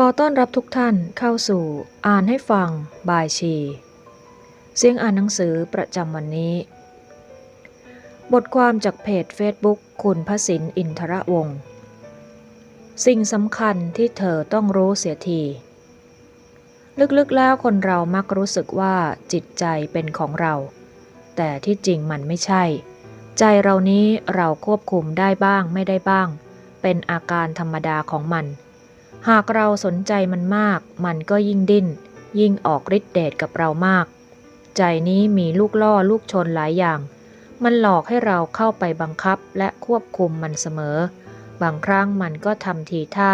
ขอต้อนรับทุกท่านเข้าสู่อ่านให้ฟังบายชี เสียงอ่านหนังสือประจำวันนี้ บทความจากเพจ Facebook คุณพสินอินทระวงศ์สิ่งสำคัญที่เธอต้องรู้เสียที ลึกๆแล้วคนเรามักรู้สึกว่าจิตใจเป็นของเรา แต่ที่จริงมันไม่ใช่ ใจเรานี้เราควบคุมได้บ้างไม่ได้บ้าง เป็นอาการธรรมดาของมัน หากเราสนใจมันมาก มันก็ยิ่งดิ้น ยิ่งออกฤทธิ์เดชกับเรามาก ใจนี้มีลูกล่อลูกชนหลายอย่าง มันหลอกให้เราเข้าไปบังคับและควบคุมมันเสมอ บางครั้งมันก็ทำทีท่า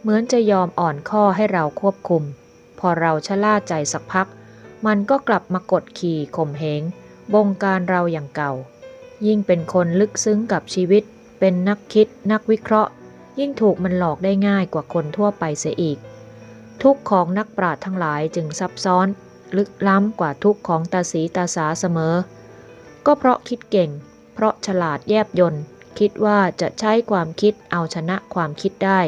เหมือนจะยอมอ่อนข้อให้เราควบคุม พอเราชะล่าใจสักพัก มันก็กลับมากดขี่ข่มเหง บงการเราอย่างเก่า ยิ่งเป็นคนลึกซึ้งกับชีวิต เป็นนักคิดนักวิเคราะห์ ยิ่งถูกมันหลอกได้ง่ายกว่าคนทั่วไปเสียอีก ทุกของนักปราชญ์ทั้งหลายจึงซับซ้อน ลึกล้ำกว่าทุกข์ของตาสีตาสาเสมอ ก็เพราะคิดเก่ง เพราะฉลาดแยบยนต์คิดว่าจะใช้ความคิดเอาชนะความคิดได้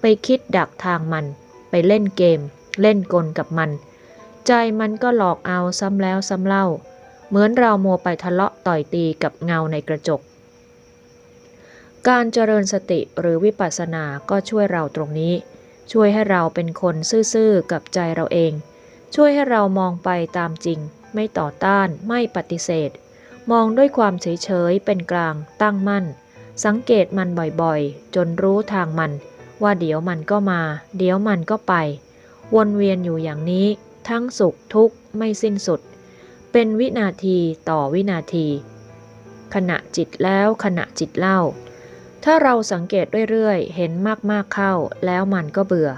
ไปคิดดักทางมัน ไปเล่นเกม เล่นกลกับมัน ใจมันก็หลอกเอาซ้ำแล้วซ้ำเล่า เหมือนเรามัวไปทะเลาะต่อยตีกับเงาในกระจก การเจริญสติหรือวิปัสสนาก็ช่วยเราตรงนี้ ช่วยให้เราเป็นคนซื่อๆกับใจเราเอง ช่วยให้เรามองไปตามจริง ไม่ต่อต้านไม่ปฏิเสธ มองด้วยความเฉยๆเป็นกลางตั้งมั่น สังเกตมันบ่อยๆ จนรู้ทางมัน ว่าเดี๋ยวมันก็มา เดี๋ยวมันก็ไป วนเวียนอยู่อย่างนี้ ทั้งสุขทุกข์ไม่สิ้นสุด เป็นวินาทีต่อวินาที ขณะจิตแล้วขณะจิตเล่า ถ้าเราสังเกตเรื่อยๆ เห็นมากๆเข้า แล้วมันก็เบื่อ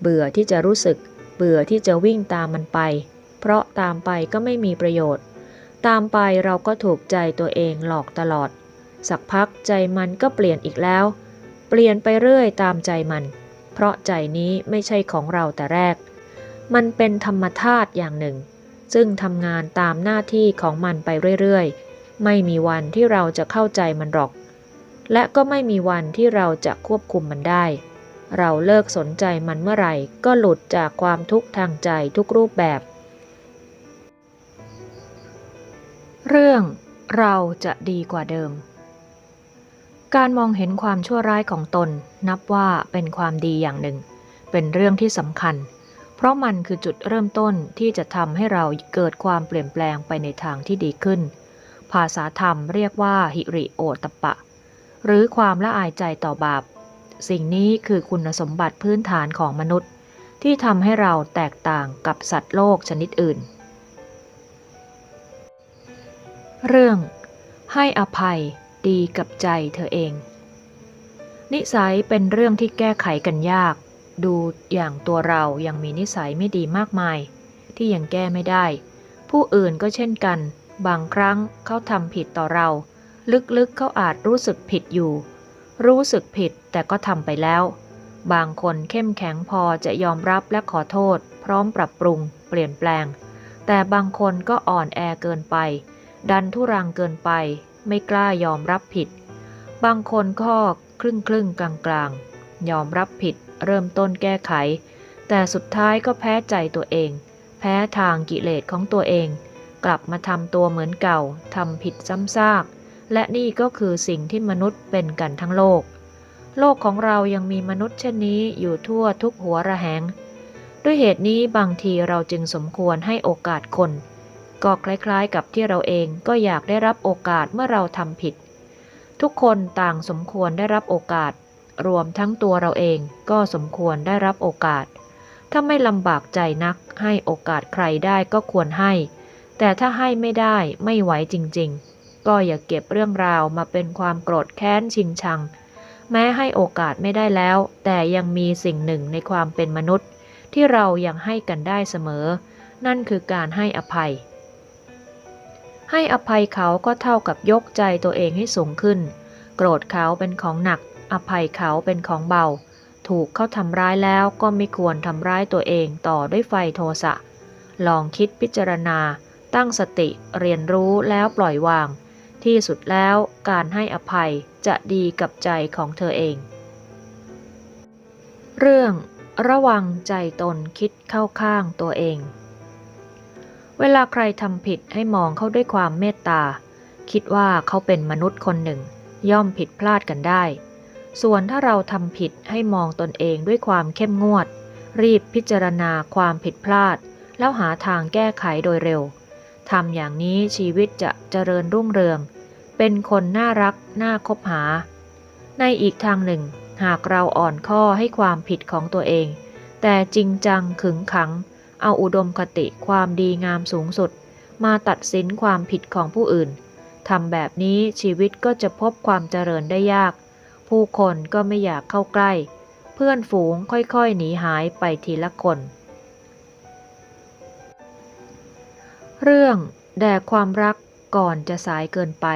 เบื่อที่จะรู้สึก เบื่อที่จะวิ่งตามมันไป เพราะตามไปก็ไม่มีประโยชน์ ตามไปเราก็ถูกใจตัวเองหลอกตลอด สักพักใจมันก็เปลี่ยนอีกแล้ว เปลี่ยนไปเรื่อยตามใจมัน เพราะใจนี้ไม่ใช่ของเราแต่แรก มันเป็นธรรมธาตุอย่างหนึ่ง ซึ่งทำงานตามหน้าที่ของมันไปเรื่อยๆ ไม่มีวันที่เราจะเข้าใจมันหรอก และก็ไม่มีวันที่เราจะควบคุมมันได้ เราเลิกสนใจมันเมื่อไหร่ ก็หลุดจากความทุกข์ทางใจทุกรูปแบบ เรื่องเราจะดีกว่าเดิม การมองเห็นความชั่วร้ายของตน นับว่าเป็นความดีอย่างหนึ่ง เป็นเรื่องที่สำคัญ เพราะมันคือจุดเริ่มต้นที่จะทำให้เราเกิดความเปลี่ยนแปลงไปในทางที่ดีขึ้น ภาษาธรรมเรียกว่าหิริโอตปปะ หรือความละอายใจต่อบาป สิ่งนี้คือคุณสมบัติพื้นฐานของมนุษย์ ที่ทำให้เราแตกต่างกับสัตว์โลกชนิดอื่น เรื่อง ให้อภัยดีกับใจเธอเอง นิสัยเป็นเรื่องที่แก้ไขกันยาก ดูอย่างตัวเรายังมีนิสัยไม่ดีมากมาย ที่ยังแก้ไม่ได้ ผู้อื่นก็เช่นกัน บางครั้งเขาทำผิดต่อเรา ลึกๆเขาอาจรู้สึกผิดอยู่ รู้สึกผิดแต่ก็ทำไปแล้ว บางคนเข้มแข็งพอจะยอมรับและขอโทษ พร้อมปรับปรุง เปลี่ยนแปลง แต่บางคนก็อ่อนแอเกินไป ดันทุรังเกินไป ไม่กล้ายอมรับผิด บางคนก็ครึ่งครึ่งกลางกลางยอมรับผิด เริ่มต้นแก้ไข แต่สุดท้ายก็แพ้ใจตัวเอง แพ้ทางกิเลสของตัวเอง กลับมาทำตัวเหมือนเก่าทำผิดซ้ำซาก และนี่ก็คือสิ่งที่มนุษย์เป็นกันทั้งโลก โลกของเรายังมีมนุษย์เช่นนี้อยู่ทั่วทุกหัวระแหง ด้วยเหตุนี้บางทีเราจึงสมควรให้โอกาสคน ก็คล้ายๆกับที่เราเองก็อยากได้รับโอกาสเมื่อเราทำผิด ทุกคนต่างสมควรได้รับโอกาส รวมทั้งตัวเราเองก็สมควรได้รับโอกาส ถ้าไม่ลำบากใจนักให้โอกาสใครได้ก็ควรให้ แต่ถ้าให้ไม่ได้ไม่ไหวจริง ๆ ก็อย่าเก็บเรื่องราวมาเป็นความโกรธแค้นชิงชัง แม้ให้โอกาสไม่ได้แล้ว แต่ยังมีสิ่งหนึ่งในความเป็นมนุษย์ ที่เรายังให้กันได้เสมอ นั่นคือการให้อภัย ให้อภัยเขาก็เท่ากับยกใจตัวเองให้สูงขึ้น โกรธเขาเป็นของหนัก อภัยเขาเป็นของเบา ถูกเขาทำร้ายแล้วก็ไม่ควรทำร้ายตัวเองต่อด้วยไฟโทสะลองคิดพิจารณา ตั้งสติเรียนรู้แล้วปล่อยวาง ที่สุดแล้วการให้อภัยจะดีกับใจของเธอเอง เรื่องระวังใจตนคิดเข้าข้างตัวเอง เวลาใครทำผิดให้มองเขาด้วยความเมตตา คิดว่าเขาเป็นมนุษย์คนหนึ่ง ย่อมผิดพลาดกันได้ ส่วนถ้าเราทำผิดให้มองตนเองด้วยความเข้มงวด รีบพิจารณาความผิดพลาด แล้วหาทางแก้ไขโดยเร็ว ทำอย่างนี้ชีวิตจะเจริญรุ่งเรือง เป็นคนน่ารักน่าคบหา ในอีกทางหนึ่ง หากเราอ่อนข้อให้ความผิดของตัวเอง แต่จริงจังขึงขัง เอาอุดมคติความดีงามสูงสุด มาตัดสินความผิดของผู้อื่นทำแบบนี้ชีวิตก็จะพบความเจริญได้ยาก ผู้คนก็ไม่อยากเข้าใกล้ เพื่อนฝูงค่อยๆ หนีหายไปทีละคน เรื่องแด่ความรักก่อนจะสายเกินไป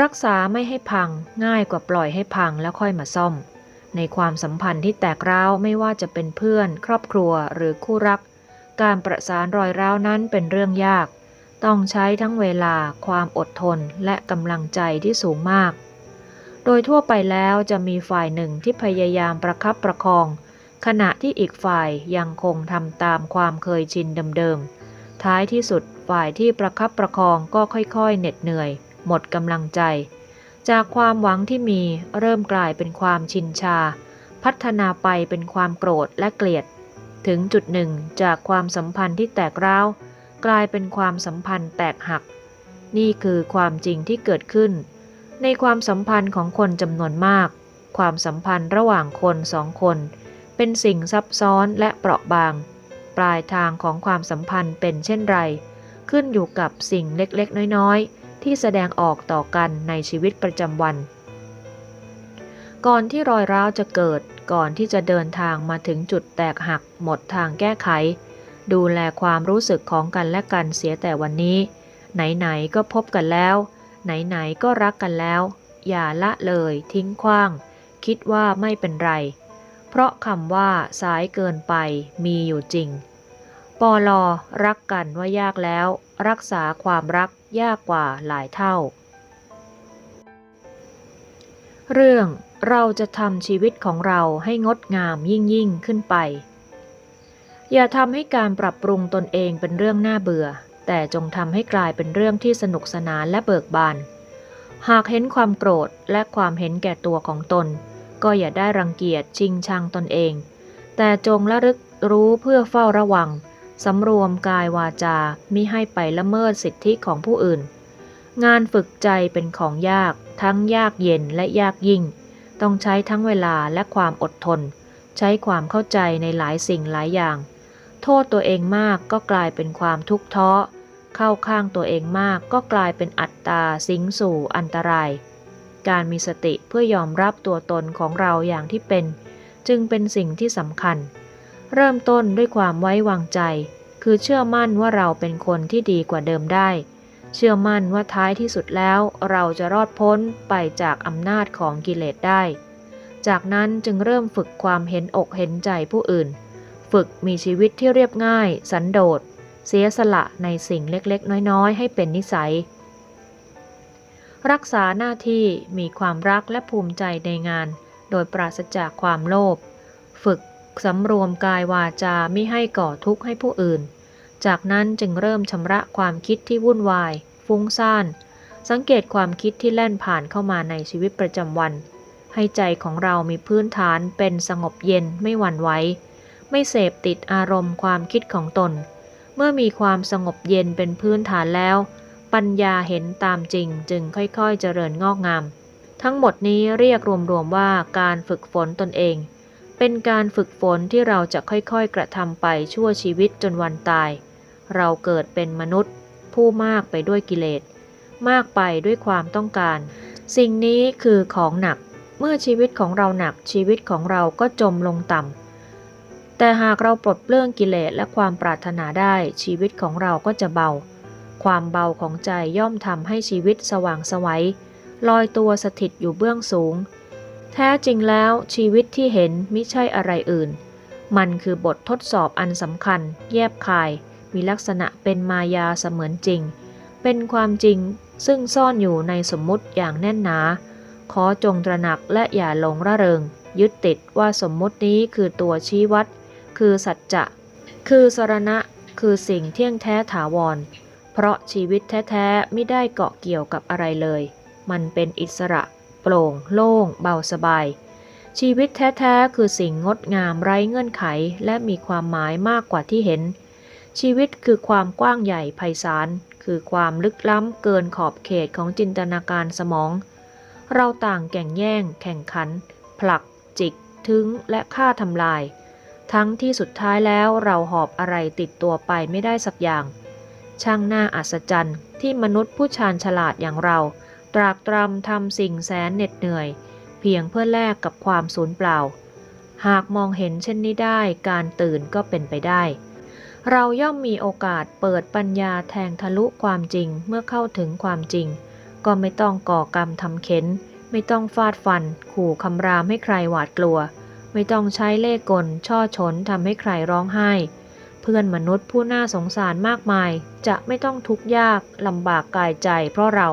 รักษาไม่ให้พังง่ายกว่าปล่อยให้พังแล้วค่อยมาซ่อม ในความสัมพันธ์ที่แตกร้าวไม่ว่าจะเป็นเพื่อน ครอบครัวหรือคู่รัก การประสานรอยร้าวนั้นเป็นเรื่องยาก ต้องใช้ทั้งเวลา ความอดทนและกำลังใจที่สูงมาก โดยทั่วไปแล้วจะมีฝ่ายหนึ่งที่พยายามประคับประคองขณะที่อีกฝ่ายยังคงทำตามความเคยชินเดิม ท้ายที่สุดฝ่ายที่ประคับประคองก็ค่อยๆ เหน็ดเหนื่อย หมดกำลังใจ จากความหวังที่มีเริ่มกลายเป็นความชินชา พัฒนาไปเป็นความโกรธและเกลียด ถึงจุดหนึ่งจากความสัมพันธ์ที่แตกร้าว กลายเป็นความสัมพันธ์แตกหัก นี่คือความจริงที่เกิดขึ้น ในความสัมพันธ์ของคนจำนวนมาก ความสัมพันธ์ระหว่างคนสองคน เป็นสิ่งซับซ้อนและเปราะบาง ปลายทางของความสัมพันธ์เป็นเช่นไร ขึ้นอยู่กับสิ่งเล็กๆ น้อยๆ ที่แสดงออกต่อกันในชีวิตประจำวัน ก่อนที่รอยร้าวจะเกิดก่อนที่จะเดินทางมาถึงจุดแตกหักหมดทางแก้ไข ดูแลความรู้สึกของกันและกันเสียแต่วันนี้ ไหนๆก็พบกันแล้ว ไหนๆก็รักกันแล้ว อย่าละเลยทิ้งขว้าง คิดว่าไม่เป็นไร เพราะคำว่าสายเกินไปมีอยู่จริง ปอลอรักกันว่ายากแล้ว รักษาความรักยากกว่าหลายเท่า เรื่องเราจะทำชีวิตของเราให้งดงามยิ่งยิ่งขึ้นไป อย่าทำให้การปรับปรุงตนเองเป็นเรื่องน่าเบื่อ แต่จงทำให้กลายเป็นเรื่องที่สนุกสนานและเบิกบาน หากเห็นความโกรธและความเห็นแก่ตัวของตน ก็อย่าได้รังเกียจชิงชังตนเอง แต่จงระลึกรู้เพื่อเฝ้าระวังสำรวมกายวาจามิให้ไปละเมิดสิทธิของผู้อื่น งานฝึกใจเป็นของยาก ทั้งยากเย็นและยากยิ่ง ต้องใช้ทั้งเวลาและความอดทน ใช้ความเข้าใจในหลายสิ่งหลายอย่าง โทษตัวเองมากก็กลายเป็นความทุกข์ท้อเข้าข้างตัวเองมากก็กลายเป็นอัตตาสิงสู่อันตราย การมีสติเพื่อยอมรับตัวตนของเราอย่างที่เป็น จึงเป็นสิ่งที่สำคัญ เริ่มต้นด้วยความไว้วางใจ คือเชื่อมั่นว่าเราเป็นคนที่ดีกว่าเดิมได้ เชื่อมั่นว่าท้ายที่สุดแล้ว เราจะรอดพ้นไปจากอำนาจของกิเลสได้ จากนั้นจึงเริ่มฝึกความเห็นอกเห็นใจผู้อื่น ฝึกมีชีวิตที่เรียบง่าย สันโดษเสียสละในสิ่งเล็กๆ น้อยๆ ให้เป็นนิสัย รักษาหน้าที่มีความรักและภูมิใจในงาน โดยปราศจากความโลภ ฝึกสำรวมกายวาจาไม่ให้ก่อทุกข์ให้ผู้อื่น จากนั้นจึงเริ่มชำระความคิดที่วุ่นวาย ฟุ้งซ่าน สังเกตความคิดที่แล่นผ่านเข้ามาในชีวิตประจำวัน ให้ใจของเรามีพื้นฐานเป็นสงบเย็นไม่หวั่นไหว ไม่เสพติดอารมณ์ความคิดของตน เมื่อมีความสงบเย็นเป็นพื้นฐานแล้ว ปัญญาเห็นตามจริงจึงค่อยๆเจริญงอกงาม ทั้งหมดนี้เรียกรวมๆว่าการฝึกฝนตนเอง เป็นการฝึกฝนที่เราจะค่อยๆกระทำไปชั่วชีวิตจนวันตาย เราเกิดเป็นมนุษย์ ผู้มากไปด้วยกิเลส มากไปด้วยความต้องการ สิ่งนี้คือของหนัก เมื่อชีวิตของเราหนักชีวิตของเราก็จมลงต่ำแต่หากเราปลดเปลื้องกิเลสและความปรารถนาได้ชีวิตของเราก็จะเบา ความเบาของใจย่อมทำให้ชีวิตสว่างสวัยลอยตัวสถิตอยู่เบื้องสูง แท้จริงแล้วชีวิตที่เห็นมิใช่อะไรอื่น มันคือบททดสอบอันสำคัญ แยบคาย มีลักษณะเป็นมายาเสมือนจริง เป็นความจริงซึ่งซ่อนอยู่ในสมมุติอย่างแน่นหนา ขอจงตระหนักและอย่าหลงระเริง ยึดติดว่าสมมุตินี้คือตัวชี้วัด คือสัจจะ คือสรณะ คือสิ่งเที่ยงแท้ถาวร เพราะชีวิตแท้ๆไม่ได้เกาะเกี่ยวกับอะไรเลย มันเป็นอิสระ โปร่ง โล่ง เบาสบาย ชีวิตแท้ๆคือสิ่งงดงามไร้เงื่อนไขและมีความหมายมากกว่าที่เห็น ชีวิตคือความกว้างใหญ่ไพศาล คือความลึกล้ำเกินขอบเขตของจินตนาการสมอง เราต่างแก่งแย่ง แข่งขัน ผลัก จิกถึง และฆ่าทำลาย ทั้งที่สุดท้ายแล้วเราหอบอะไรติดตัวไปไม่ได้สักอย่าง ช่างน่าอัศจรรย์ที่มนุษย์ผู้ชาญฉลาดอย่างเรา ตรากตรำทำสิ่งแสนเหน็ดเหนื่อย เพียงเพื่อแลกกับความสูญเปล่า หากมองเห็นเช่นนี้ได้การตื่นก็เป็นไปได้ เราย่อมมีโอกาสเปิดปัญญาแทงทะลุความจริงเมื่อเข้าถึงความจริง ก็ไม่ต้องก่อกรรมทำเข็น ไม่ต้องฟาดฟัน ขู่คำรามให้ใครหวาดกลัว ไม่ต้องใช้เล่ห์กลช่อฉนทำให้ใครร้องไห้ เพื่อนมนุษย์ผู้น่าสงสารมากมาย จะไม่ต้องทุกข์ยากลำบากกายใจเพราะเรา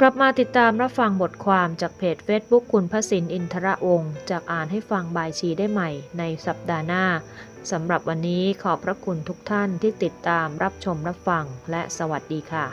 กลับมาติดตามรับฟังบทความจากเพจ Facebook คุณพระสินอินทระวงศ์จากอ่านให้ฟังบายชีได้ใหม่ในสัปดาห์หน้าสำหรับวันนี้ขอบพระคุณทุกท่านที่ติดตามรับชมรับฟังและสวัสดีค่ะ